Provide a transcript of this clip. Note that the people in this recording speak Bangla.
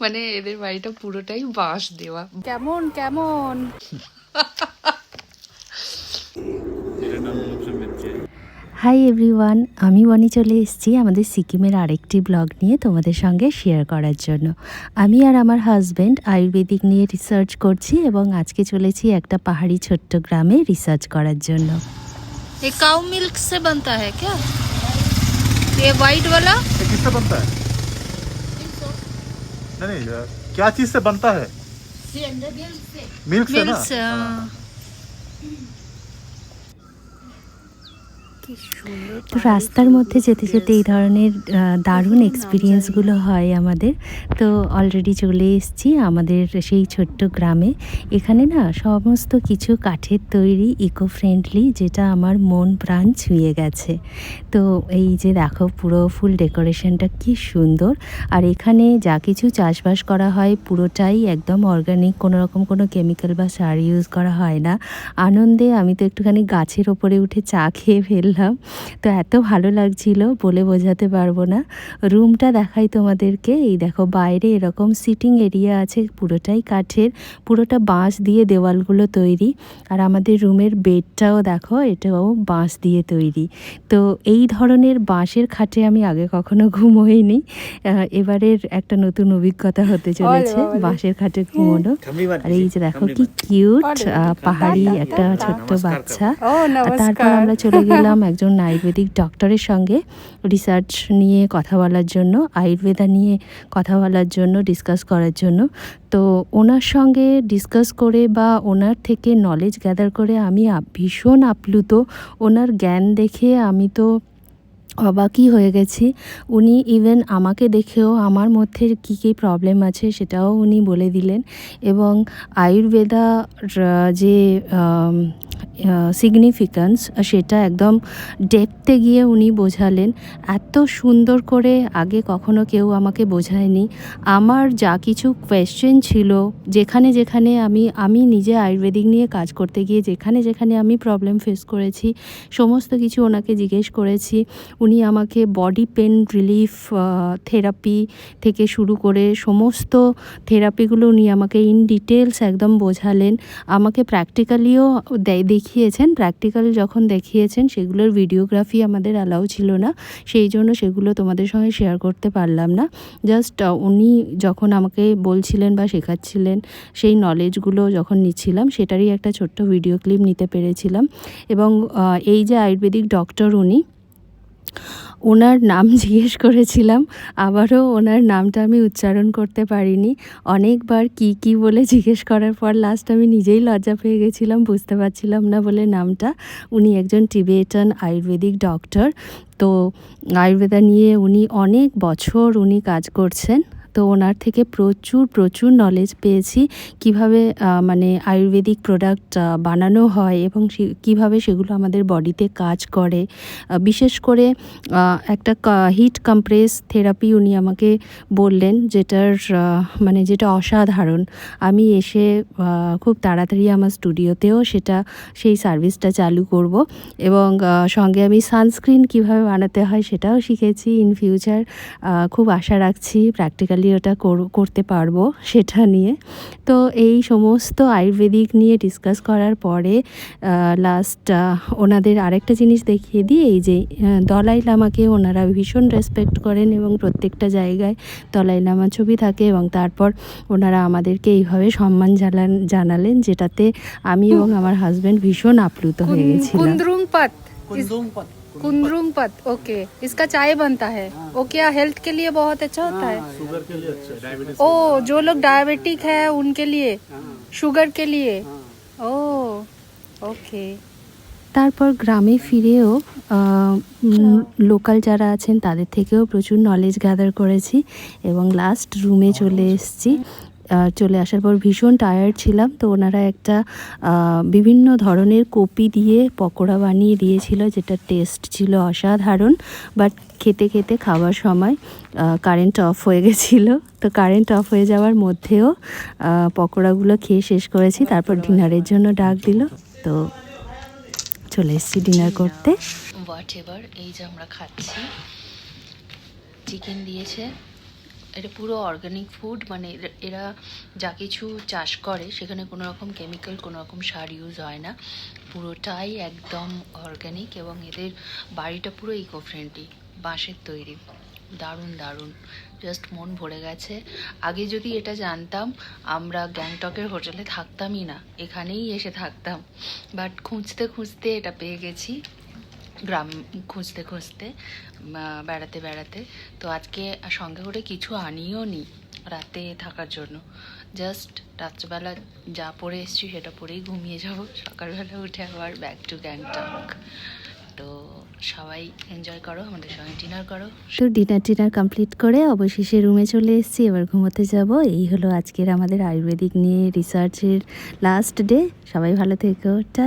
মানে এদের বাড়িটা পুরোটাই বাঁশ দেওয়া কেমন কেমন হাই এভরিওয়ান আমি বনি চলে এসেছি আমাদের সিকিমের আরেকটি ব্লগ নিয়ে তোমাদের সঙ্গে শেয়ার করার জন্য আমি আর আমার হাজব্যান্ড আয়ুর্বেদিক নিয়ে রিসার্চ করছি এবং আজকে চলেছি একটা পাহাড়ি ছোট্ট গ্রামে রিসার্চ করার জন্য ये काउ मिल्क से बनता है क्या ये वाइट वाला ये किससे बनता है नहीं नहीं क्या चीज़ से बनता है? मिल्क से। ना? मिल्क से हाँ। তো রাস্তার মধ্যে যেতে যেতে এই ধরনের দারুণ এক্সপিরিয়েন্সগুলো হয় আমাদের। তো অলরেডি চলে এসেছি আমাদের সেই ছোট্ট গ্রামে। এখানে না সমস্ত কিছু কাঠের তৈরি ইকো ফ্রেন্ডলি যেটা আমার মন প্রাণ ছুঁয়ে গেছে। তো এই যে দেখো পুরো ফুল ডেকোরেশনটা কি সুন্দর। আর এখানে যা কিছু চাষবাস করা হয় পুরোটাই একদম অর্গানিক কোনো রকম কোনো কেমিক্যাল বা সার ইউজ করা হয় না। আনন্দে আমি তো একটুখানি গাছের ওপরে উঠে চা খেয়ে ফেললাম। তো এত ভালো লাগছিল বলে বোঝাতে পারব না। রুমটা দেখাই তোমাদেরকে। এই দেখো বাইরে এরকম সিটিং এরিয়া আছে পুরোটাই কাঠের পুরোটা বাঁশ দিয়ে দেওয়ালগুলো তৈরি। আর আমাদের রুমের বেডটাও দেখো এটাও বাঁশ দিয়ে তৈরি। তো এই ধরনের বাঁশের খাটে আমি আগে কখনো ঘুমোইনি। এবারের একটা নতুন অভিজ্ঞতা হতে চলেছে বাঁশের খাটে ঘুমোনো। আর এই যে দেখো কি কিউট পাহাড়ি একটা ছোট্ট বাচ্চা। তারপর আমরা চলে গেলাম একজন আয়ুর্বেদিক ডক্টরের সঙ্গে রিসার্চ নিয়ে কথা বলার জন্য, আয়ুর্বেদা নিয়ে কথা বলার জন্য ডিসকাস করার জন্য। তো ওনার সঙ্গে ডিসকাস করে বা ওনার থেকে নলেজ গ্যাদার করে আমি ভীষণ আপ্লুত। ওনার জ্ঞান দেখে আমি তো অবাকই হয়ে গেছি। উনি ইভেন আমাকে দেখেও আমার মধ্যে কী কী প্রবলেম আছে সেটাও উনি বলে দিলেন। এবং আয়ুর্বেদার যে সিগনিফিক্যান্স সেটা একদম ডেপতে গিয়ে উনি বোঝালেন। এত সুন্দর করে আগে কখনো কেউ আমাকে বোঝায়নি। আমার যা কিছু কোয়েশ্চেন ছিল, যেখানে যেখানে আমি আমি নিজে আয়ুর্বেদিক নিয়ে কাজ করতে গিয়ে, যেখানে যেখানে আমি প্রবলেম ফেস করেছি, সমস্ত কিছু ওনাকে জিজ্ঞেস করেছি। উনি আমাকে বডি পেন রিলিফ থেরাপি থেকে শুরু করে সমস্ত থেরাপিগুলো উনি আমাকে ইন ডিটেলস একদম বোঝালেন। আমাকে প্র্যাকটিক্যালিও দেখিয়েছেন প্র্যাকটিক্যাল যখন দেখিয়েছেন, সেগুলোর ভিডিওগ্রাফি আমাদের অ্যালাউ ছিল না। সেই জন্য সেগুলো তোমাদের সঙ্গে শেয়ার করতে পারলাম না। জাস্ট উনি যখন আমাকে বলছিলেন বা শেখাচ্ছিলেন, সেই নলেজগুলো যখন নিচ্ছিলাম, সেটারই একটা ছোট্ট ভিডিও ক্লিপ নিতে পেরেছিলাম। এবং এই যে আয়ুর্বেদিক ডক্টর উনি ওনার নাম জিজ্ঞেস করেছিলাম, আবারও ওনার নামটা আমি উচ্চারণ করতে পারিনি। অনেকবার কি কি বলে জিজ্ঞেস করার পর লাস্ট আমি নিজেই লজ্জা পেয়ে গেছিলাম, বুঝতে পারছিলাম না বলে নামটা। উনি একজন টিবেটান আয়ুর্বেদিক ডক্টর তো আয়ুর্বেদা নিয়ে উনি অনেক বছর উনি কাজ করছেন। তো ওনার থেকে প্রচুর প্রচুর নলেজ পেয়েছি কীভাবে মানে আয়ুর্বেদিক প্রোডাক্ট বানানো হয় এবং কীভাবে সেগুলো আমাদের বডিতে কাজ করে। বিশেষ করে একটা হিট কম্প্রেস থেরাপি উনি আমাকে বললেন যেটার মানে যেটা অসাধারণ। আমি এসে খুব তাড়াতাড়ি আমার স্টুডিওতেও সেটা, সেই সার্ভিসটা চালু করব এবং সঙ্গে আমি সানস্ক্রিন কীভাবে বানাতে হয় সেটাও শিখেছি। ইন ফিউচার খুব আশা রাখছি প্র্যাকটিক্যালি ওটা কর- করতে পারব সেটা নিয়ে। তো এই সমস্ত আয়ুর্বেদিক নিয়ে ডিসকাস করার পরে লাস্ট ওনাদের আরেকটা জিনিস দেখিয়ে দিই এই যে দলাই লামাকে ওনারা ভীষণ রেসপেক্ট করেন এবং প্রত্যেকটা জায়গায় দলাই লামা ছবি থাকে এবং তারপর ওনারা আমাদেরকে এইভাবে সম্মান জানান জানালেন যেটাতে আমি এবং আমার হাজব্যান্ড ভীষণ আপ্লুত হয়ে গেছিলাম। कुंदरुम पत कुंदरुम पत ओके इसका चाय बनता है वो क्या हेल्थ के लिए बहुत अच्छा होता है शुगर के लिए अच्छा डायबिटीज ओ जो लोग डायबिटिक है उनके लिए शुगर के लिए ओ ओके তারপর গ্রামে ফিরেও লোকাল যারা আছেন তাদের থেকেও প্রচুর নলেজ গ্যাদার করেছি এবং লাস্ট রুমে চলে এসেছি আহ, চলে আসার পর ভীষণ টায়ার্ড ছিলাম। তো ওনারা একটা বিভিন্ন ধরনের কপি দিয়ে পকোড়া বানিয়ে দিয়েছিল, যেটা টেস্ট ছিল অসাধারণ। বাট খেতে খেতে খাওয়ার সময় কারেন্ট অফ হয়ে গেছিল। তো কারেন্ট অফ হয়ে যাওয়ার মধ্যেও পকোড়াগুলো খেয়ে শেষ করেছি। তারপর ডিনারের জন্য ডাক দিল। তো চলে এসেছি ডিনার করতে। হোয়াট এভার এই যে আমরা খাচ্ছি। চিকেন দিয়েছে। এটা পুরো অর্গানিক ফুড মানে এরা- যা কিছু চাষ করে, সেখানে কোনো রকম কেমিক্যাল কোনো রকম সার ইউজ হয় না। পুরোটাই একদম অর্গানিক এবং এদের বাড়িটা পুরো ইকো ফ্রেন্ডলি বাঁশের তৈরি। দারুণ দারুণ। জাস্ট মন ভরে গেছে। আগে যদি এটা জানতাম, আমরা গ্যাংটকের হোটেলে থাকতামই না। এখানেই এসে থাকতাম। বাট খুঁজতে খুঁজতে এটা পেয়ে গেছি। গ্রাম খুঁজতে খুঁজতে বেড়াতে বেড়াতে। তো আজকে সঙ্গে করে কিছু আনিও নি রাতে থাকার জন্য। জাস্ট রাত্রেবেলা যা পরে এসেছি সেটা পরেই ঘুমিয়ে যাব। সকালবেলা উঠে আবার ব্যাক টু গ্যাংটক তো সবাই এনজয় করো, আমাদের সঙ্গে ডিনার করো। তো ডিনার টিনার কমপ্লিট করে অবশেষে রুমে চলে এসেছি, এবার ঘুমোতে যাব। এই হলো আজকের আমাদের আয়ুর্বেদিক নিয়ে রিসার্চের লাস্ট ডে সবাই ভালো থেকো। টা